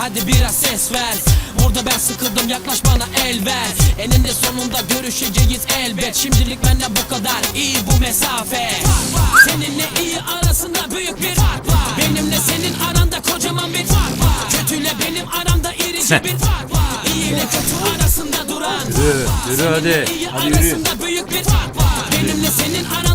hadi biraz ses ver. Orada ben sıkıldım yaklaş bana el ver. Eninde sonunda görüşeceğiz elbet. Şimdilik bende bu kadar. İyi bu mesafe. Seninle iyi arasında büyük bir fark var. Benimle senin aranda kocaman bir fark var. Kötüyle benim aramda irice bir fark var. İyi ile kötü arasında duran. Yürü, yürü hadi. iyi Hadi yürü. arasında büyük bir fark var. Benimle senin aranda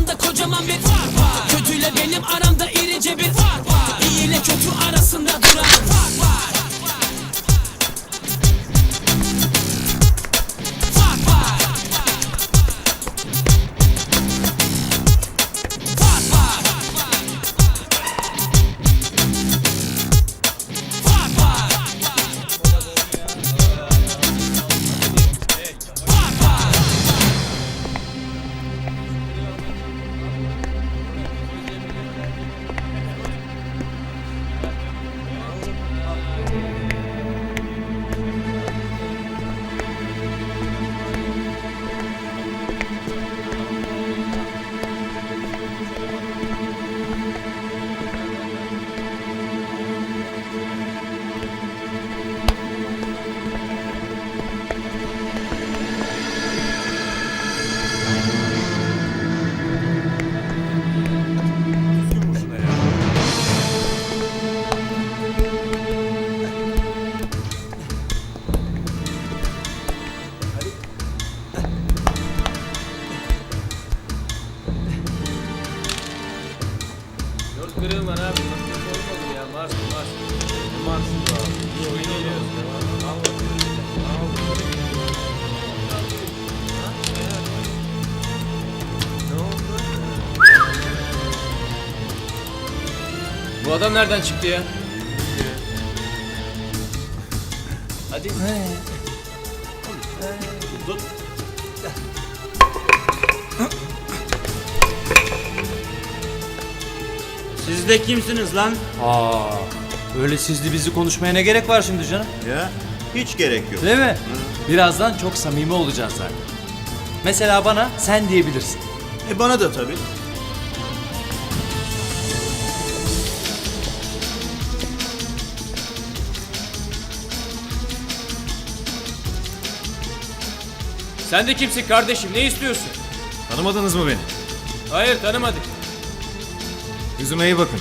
kırığım var abi. Olmadı ya. Mars Mars. Ne Mars'ı bu abi? Bir oyun. Al. Al? Bu adam nereden çıktı ya? Hadi. Tut. Siz de kimsiniz lan? Aa, öyle sizli bizi konuşmaya ne gerek var şimdi canım? Ya hiç gerek yok. Değil mi? Birazdan çok samimi olacağız zaten. Mesela bana sen diyebilirsin. E bana da tabii. Sen de kimsin kardeşim? Ne istiyorsun? Tanımadınız mı beni? Hayır tanımadık. Yüzüme iyi bakın.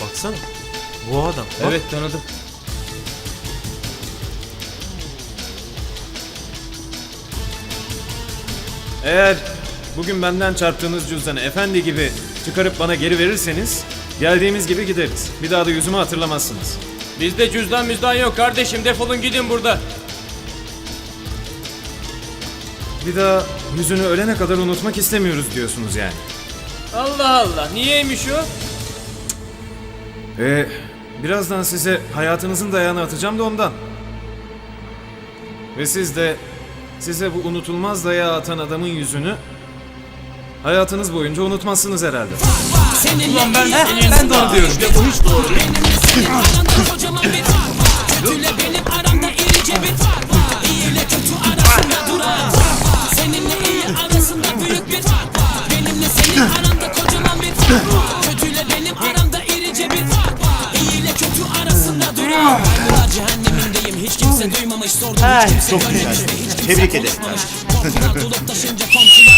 Baksana. Bu adam. Bak. Evet tanıdım. Eğer bugün benden çarptığınız cüzdanı efendi gibi çıkarıp bana geri verirseniz geldiğimiz gibi gideriz. Bir daha da yüzümü hatırlamazsınız. Bizde cüzdan müzdan yok kardeşim. Defolun gidin burada. Bir daha yüzünü ölene kadar unutmak istemiyoruz diyorsunuz yani. Allah Allah. Niyeymiş o? Ee, birazdan size hayatınızın dayağını atacağım da ondan. Ve siz de size bu unutulmaz dayağı atan adamın yüzünü hayatınız boyunca unutmazsınız herhalde. Ulan ben, ben de onu diyorum. Bu hiç doğru. Çok güzel. Tebrik ederim.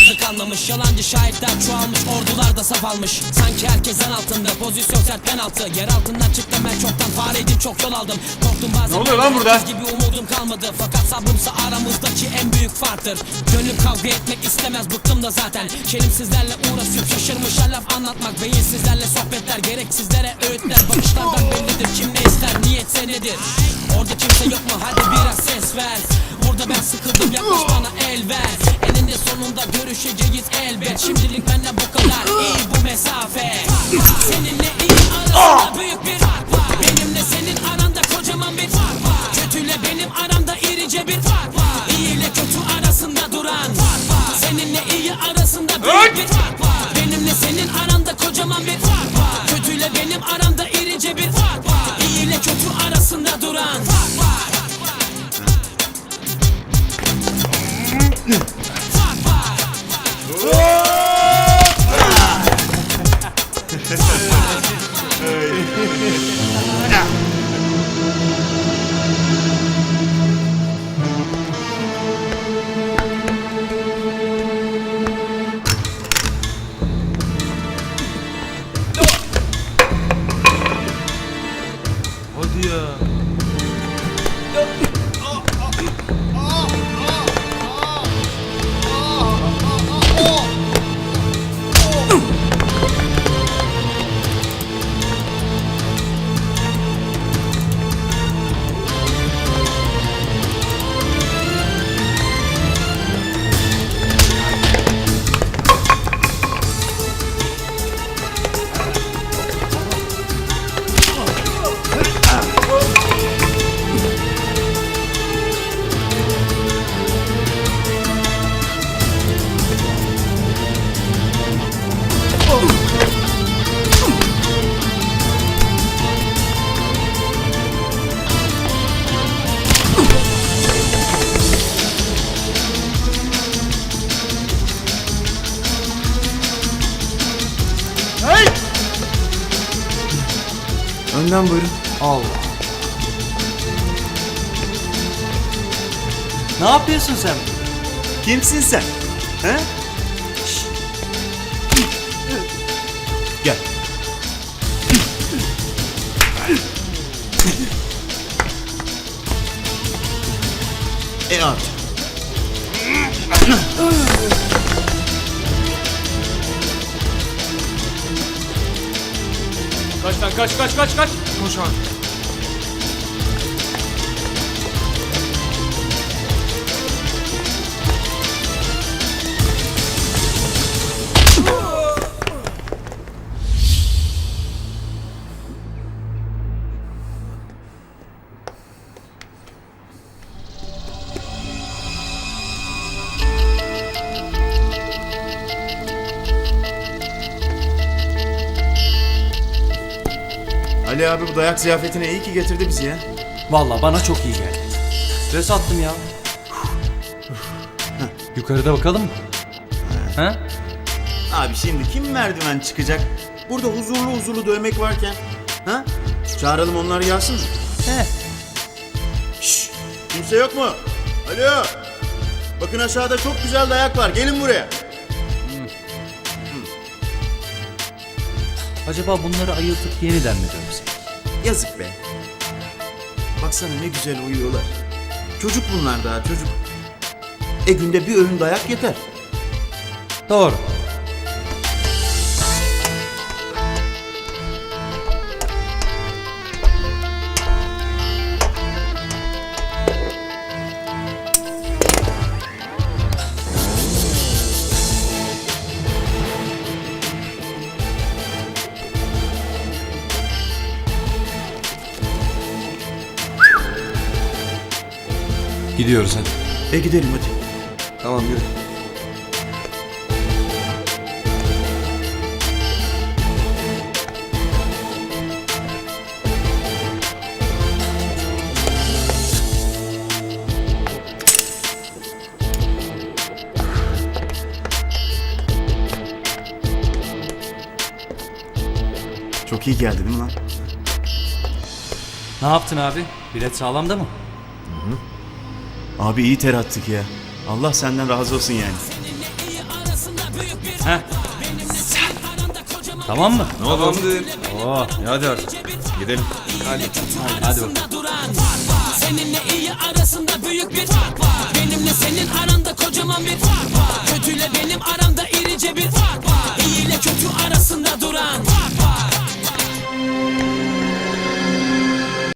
Da kanlamış Yalancı şahitler çoğalmış ordular da saf almış. Sanki herkes en altında pozisyon sert penaltı. Yer altından çıktım ben çoktan fareydim çok yol aldım. Korktum bazen Ne oluyor lan burada? Gibi umudum kalmadı. Fakat sabrımsa aramızdaki en büyük farktır. Gönlüm kavga etmek istemez bıktım da zaten. Kelimsizlerle uğraşıp şaşırmışa laf anlatmak Beyinsizlerle sohbetler gereksizlere öğütler. Bakışlardan bellidir kim ne ister niyetse nedir? Orada kimse yok mu? Hadi biraz ses ver. Burada ben sıkıldım yaklaş bana el ver Eninde sonunda görüşeceğiz elbet. Şimdilik benden bu kadar. İyi bu mesafe. Seninle iyi arasında büyük bir fark var. Benimle senin aranda kocaman bir fark var. Kötüyle benim aramda irice bir fark var. İyi ile kötü arasında duran fark var. Seninle iyi arasında büyük bir fark var. Benimle senin aranda kocaman bir fark var. Kötüyle benim aramda irice bir fark var. İyi ile kötü arasında duran fark var. Fark Önden buyurun. Allah. Ne yapıyorsun sen? Kimsin sen? He? Gel. E at. Kaç lan kaç kaç kaç kaç. Koş abi. Ali abi bu dayak ziyafetine iyi ki getirdi bizi ya. Vallahi bana çok iyi geldi. Stres attım ya. Yukarıda bakalım mı? Ha? Abi şimdi kim merdiven çıkacak? Burada huzurlu huzurlu dövmek varken. Ha? Çağıralım onlar gelsin mi? He. Şşş! Kimse yok mu? Alo! Bakın aşağıda çok güzel dayak var. Gelin buraya. Acaba bunları ayıltıp yeniden mi dövsek? Yazık be. Baksana ne güzel uyuyorlar. Çocuk bunlar daha çocuk. E günde bir öğün dayak yeter. Doğru. Gidiyoruz hadi. E gidelim hadi. Tamam yürü. Çok iyi geldi değil mi lan? Ne yaptın abi? Bilet sağlamda mı? Abi iyi ter attık ya. Allah senden razı olsun yani. Heh. Tamam mı? Ne oldu? Tamamdır. Oo, ya hadi artık. Gidelim. Hadi. Hadi, hadi bakalım. Seninle iyi arasında büyük bir fark var. Benimle senin aranda kocaman bir fark var. Kötüyle benim aramda irice bir fark var. İyi ile kötü arasında duran fark var.